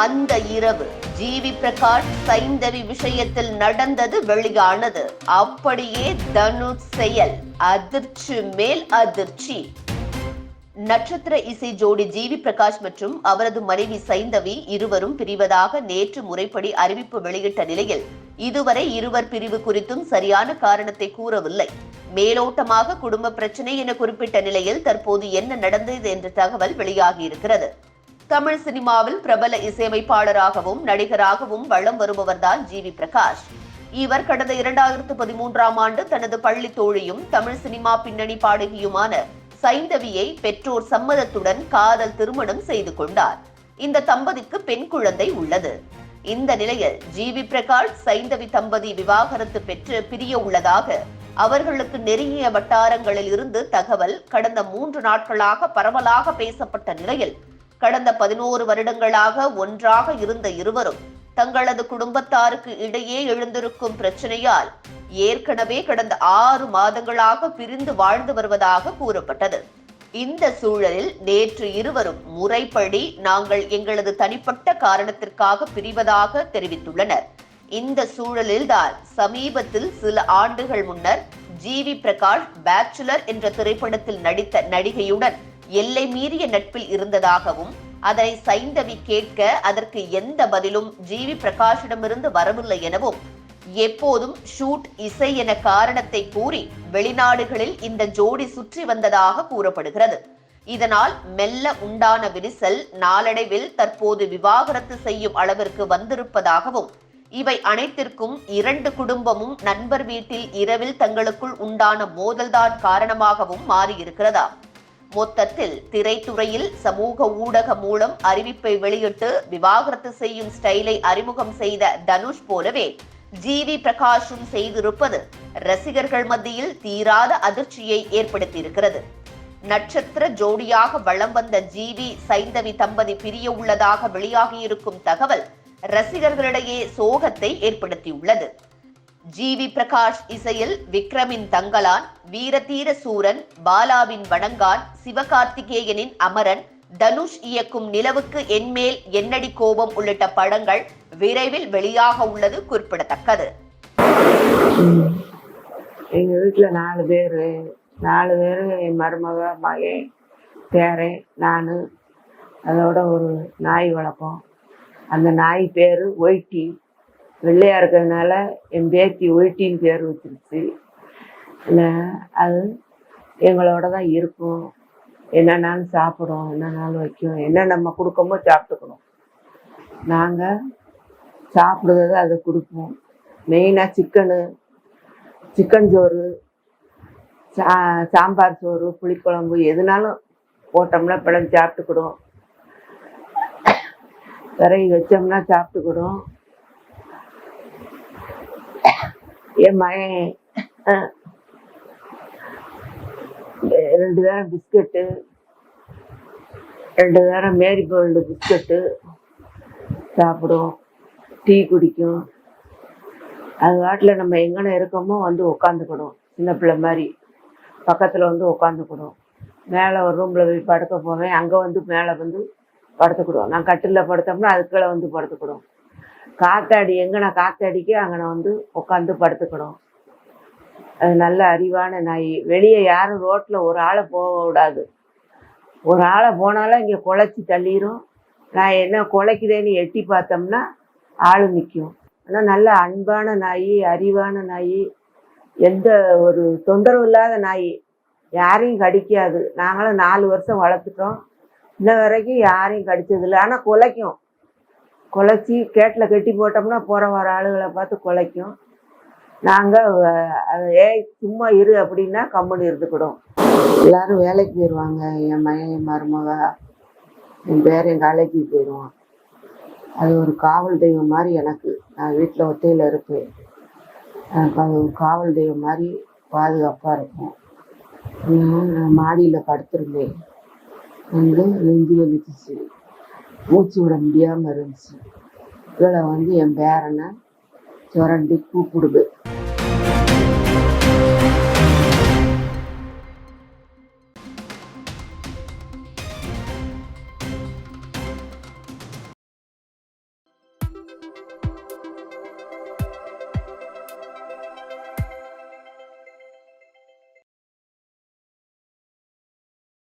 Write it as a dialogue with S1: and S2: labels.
S1: அந்த இரவு ஜிவி பிரகாஷ் சைந்தவி விஷயத்தில் நடந்தது வெளியானது. அப்படியே தனுஷ் செயல் அதிர்ச்சி மேல் அதிர்ச்சி. நட்சத்திர இசை ஜோடி ஜிவி பிரகாஷ் மற்றும் அவரது மனைவி சைந்தவி இருவரும் பிரிவதாக நேற்று முறைப்படி அறிவிப்பு வெளியிட்ட நிலையில் இதுவரை இருவர் பிரிவு குறித்தும் சரியான காரணத்தை கூறவில்லை. மேலோட்டமாக குடும்ப பிரச்சனை என குறிப்பிட்ட நிலையில் தற்போது என்ன நடந்தது என்ற தகவல் வெளியாகியிருக்கிறது. தமிழ் சினிமாவில் பிரபல இசையமைப்பாளராகவும் நடிகராகவும் வலம் வருபவர்தான் ஜிவி பிரகாஷ். இவர் கடந்த இரண்டாயிரத்து பதிமூன்றாம் ஆண்டு தனது பள்ளி தோழியும் தமிழ் சினிமா பின்னணி பாடகியுமான சைந்தவியை பெற்றோர் சம்மதத்துடன் காதல் திருமணம் செய்து கொண்டார். இந்த தம்பதிக்கு பெண் குழந்தை உள்ளது. இந்த நிலையில் ஜி வி பிரகாஷ் சைந்தவி தம்பதி விவாகரத்து பெற்று பிரிய உள்ளதாக அவர்களுக்கு நெருங்கிய வட்டாரங்களில் இருந்து தகவல் கடந்த மூன்று நாட்களாக பரவலாக பேசப்பட்ட நிலையில் கடந்த பதினோரு வருடங்களாக ஒன்றாக இருந்த இருவரும் தங்களது குடும்பத்தாருக்கு இடையே எழுந்திருக்கும் பிரச்சனையால் ஏற்கனவே கடந்த ஆறு மாதங்களாக பிரிந்து வாழ்ந்து வருவதாக கூறப்பட்டது. இந்த சூழலில் நேற்று இருவரும் முறைப்படி நாங்கள் எங்களது தனிப்பட்ட காரணத்திற்காக பிரிவதாக தெரிவித்துள்ளனர். இந்த சூழலில்தான் சமீபத்தில் சில ஆண்டுகள் முன்னர் ஜிவி பிரகாஷ் பேச்சுலர் என்ற திரைப்படத்தில் நடித்த நடிகையுடன் எல்லை மீறிய நட்பில் இருந்ததாகவும் அதனை சைந்தவி கேட்க அதற்கு எந்த பதிலும் ஜிவி பிரகாஷிடமிருந்து வரவில்லை எனவும் எப்போதும் ஷூட் இசை என காரணத்தை கூறி வெளிநாடுகளில் இந்த ஜோடி சுற்றி வந்ததாக கூறப்படுகிறது. இதனால் மெல்ல உண்டான விரிசல் நாளடைவில் தற்போது விவாகரத்து செய்யும் அளவிற்கு வந்திருப்பதாகவும் இவை அனைத்திற்கும் இரண்டு குடும்பமும் நண்பர் வீட்டில் இரவில் தங்களுக்குள் உண்டான மோதல்தான் காரணமாகவும் மாறியிருக்கிறதா? மொத்தத்தில் திரைத்துறையில் சமூக ஊடகம் மூலம் அறிவிப்பை வெளியிட்டு விவாகரத்து செய்யும் ஸ்டைலை அறிமுகம் செய்த தனுஷ் போலவே ஜிவி பிரகாஷும் செய்திருப்பது ரசிகர்கள் மத்தியில் தீராத அதிர்ச்சியை ஏற்படுத்தியிருக்கிறது. நட்சத்திர ஜோடியாக வலம் வந்த ஜிவி சைந்தவி தம்பதி பிரிய உள்ளதாக வெளியாகியிருக்கும் தகவல் ரசிகர்களிடையே சோகத்தை ஏற்படுத்தியுள்ளது. ஜிவி பிரகாஷ் இசையில் விக்ரமின் தங்கலான் வீரதீர சூரன் பாலாவின் வணங்கான் சிவகார்த்திகேயனின் அமரன் தனுஷ் இயக்கும் நிலவுக்கு என்மேல் என்னடி கோபம் உள்ளிட்ட படங்கள் விரைவில் வெளியாக உள்ளது குறிப்பிடத்தக்கது.
S2: எங்கள் வீட்டில் நாலு பேர். நாலு பேர் என் மருமக மகன் பேரன் நான். அதோட ஒரு நாய் வளர்ப்போம். அந்த நாய் பேர் ஒயிட்டி வெள்ளையாக இருக்கிறதுனால என் பேத்தி ஒயிட்டின்னு பேர் வச்சிருச்சு. அது எங்களோட தான் இருக்கும். என்னன்னாலும் சாப்பிடும் என்னன்னாலும் வைக்கும் என்ன நம்ம கொடுக்கமோ சாப்பிட்டுக்கணும். நாங்கள் சாப்பிடுறத அதை கொடுப்போம். மெயினாக சிக்கனு சிக்கன் சோறு சா சாம்பார் சோறு புளிக்குழம்பு எதுனாலும் போட்டோம்னா பிழைஞ்சு சாப்பிட்டுக்கிடும் விறகு வச்சோம்னா சாப்பிட்டுக்கிடும் என் மகன் ரெண்டு நேரம் பிஸ்கட்டு ரெண்டு நேரம் மேரி கோல்டு பிஸ்கட்டு சாப்பிடும் டீ குடிக்கும். அது வாட்டில் நம்ம எங்கன இருக்கோமோ வந்து உட்காந்துக்கிடும் சின்ன பிள்ளை மாதிரி. பக்கத்தில் வந்து உட்காந்துக்கிடும் மேலே ஒரு ரூமில் போய் படுக்க போவேன். அங்கே வந்து மேலே வந்து படுத்துக்கிடும் நான் கட்டிலில் படுத்தோம்னா அதுக்குள்ளே வந்து படுத்துக்கிடும் காத்தாடி எங்கன காத்தாடிக்கு அங்கே வந்து உட்காந்து படுத்துக்கணும். அது நல்ல அறிவான நாய். வெளியே யாரும் ரோட்டில் ஒரு ஆளை போக விடாது ஒரு ஆளை போனாலும் இங்கே குலைச்சி தள்ளிடும் நான் என்ன குலைக்குதேன்னு எட்டி பார்த்தோம்னா ஆள் நிற்கும் ஆனால் நல்ல அன்பான நாய் அறிவான நாய் எந்த ஒரு தொந்தரவு இல்லாத நாய். யாரையும் கடிக்காது. நாங்களும் நாலு வருஷம் வளர்த்துட்டோம். இன்ன வரைக்கும் யாரையும் கடிச்சதில்லை. ஆனால் குலைக்கும் குலைச்சி கேட்டில் கட்டி போட்டோம்னா போகிற வர ஆளுகளை பார்த்து குலைக்கும். நாங்கள் அதை ஏய் சும்மா இரு அப்படின்னா கம்முன்னு இருந்துக்கிடும். எல்லாரும் வேலைக்கு போயிடுவாங்க என் மகன் என் மருமக என் பேரன் காலேஜுக்கு போயிடுவான் அது ஒரு காவல் தெய்வம் மாதிரி எனக்கு. நான் வீட்டில் ஒத்தையில் இருப்பேன். எனக்கு அது ஒரு காவல் தெய்வம் மாதிரி பாதுகாப்பாக இருக்கும். நான் மாடியில் படுத்திருந்தேன். வந்து நெஞ்சு வலிச்சிச்சு. மூச்சு விட முடியாமல் இருந்துச்சு. இதில் வந்து என் பேரனை சுரண்டி கூப்பிடுது.